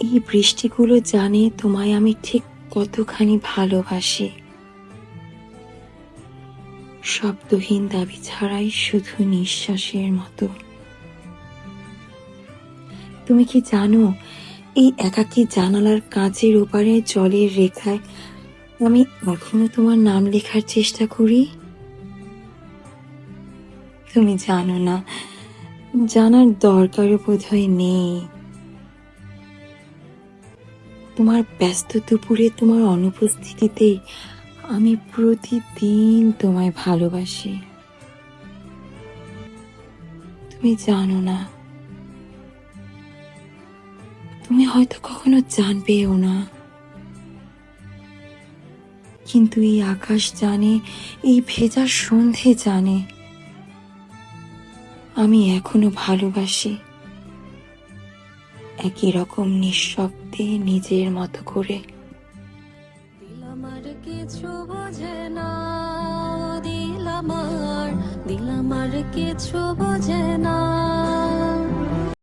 এই বৃষ্টিগুলো জানে তোমায় আমি ঠিক কতখানি ভালোবাসি। শব্দহীন দাবি ছাড়াই শুধু নিঃশ্বাসের মতো। তুমি কি জানো, এই একাকী জানালার কাঁচের ওপারে জলের রেখায় আমি এখনও তোমার নাম লেখার চেষ্টা করি? তুমি জানো না, জানার দরকারও বোধহয় নেই। তোমার ব্যস্ত দুপুরে তোমার অনুপস্থিতিতে আমি প্রতিদিন তোমায় ভালোবাসি। তুমি জানো না, তুমি হয়তো কখনো জানবেও না। কিন্তু এই আকাশ জানে, এই ভেজা সন্ধে জানে। আমি এখনও ভালোবাসি। একই রকম নিঃশব্দে নিজের মতো করে। কিছু বোঝে না দিল আমার দিল আমার কিছু বোঝে না।